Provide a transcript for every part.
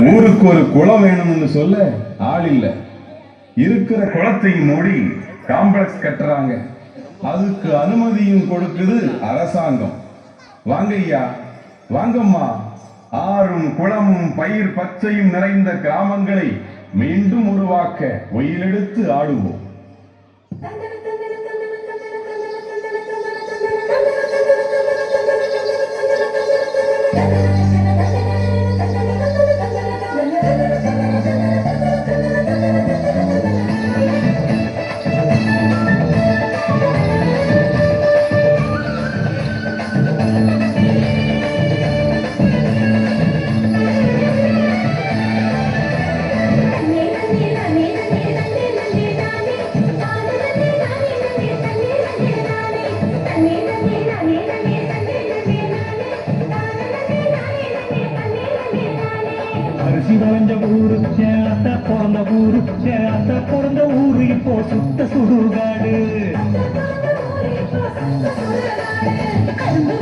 ஊருக்கு ஒரு குளம் வேணும்னு சொல்ல ஆள் இல்ல. இருக்கிற குளத்தையும் மூடி காம்ப்ளெக்ஸ் கட்டுறாங்க. அதுக்கு அனுமதியும் கொடுக்குது அரசாங்கம். வாங்க ஐயா வாங்கம்மா. ஆறும் குளமும் பயிர் பச்சையும் நிறைந்த கிராமங்களை மீண்டும் உருவாக்க ஒயிலெடுத்து ஆடுவோம். அரிசி விளைஞ்ச ஊரு சேத்த பிறந்த ஊரு சேத்த பிறந்த ஊரு இப்போ சுத்த சுடுகாடு. கரும்பு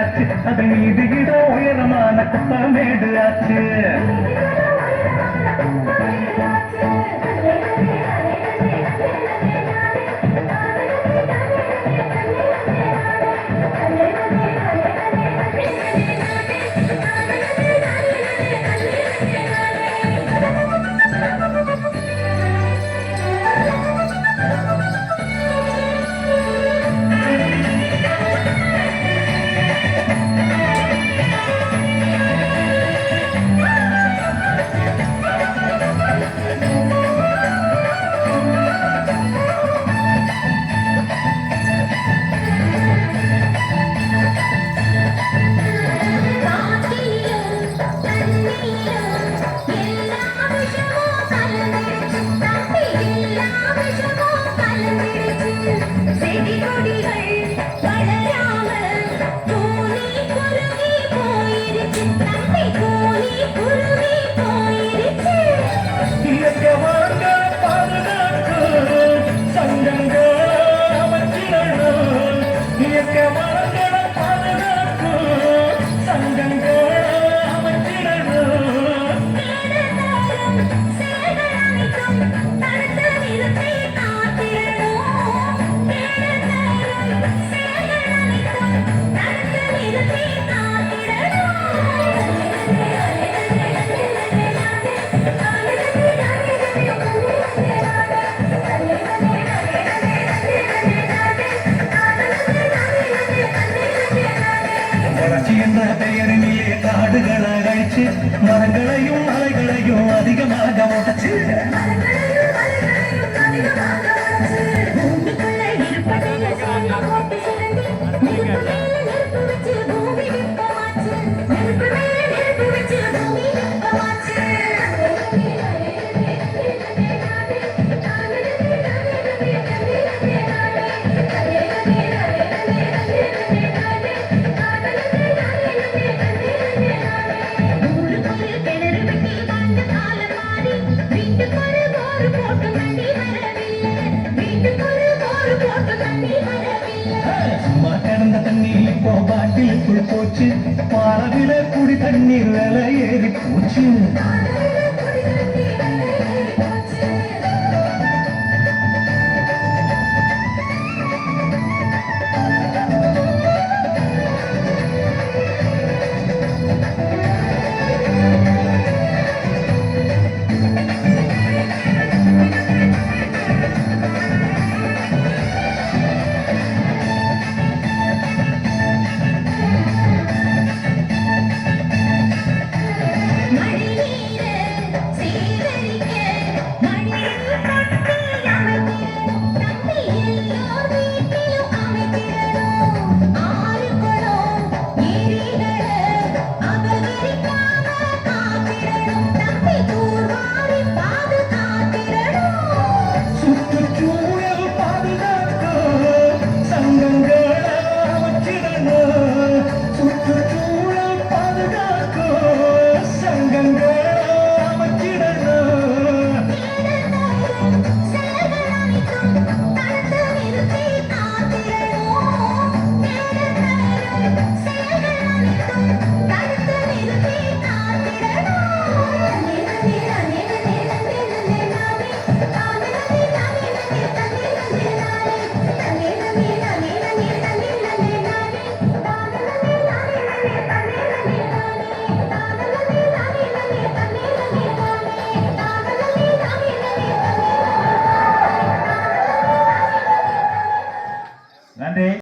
ஆச்சு. அது மீது இதோ உயரமான குப்பமேடு ஆச்சு. காடுகள் அழைச்சு மரங்களையும் மலைகளையும் அதிகமாக உடைச்சு போச்சு. பாலவில குடி தண்ணீர் விலை ஏறி போச்சு.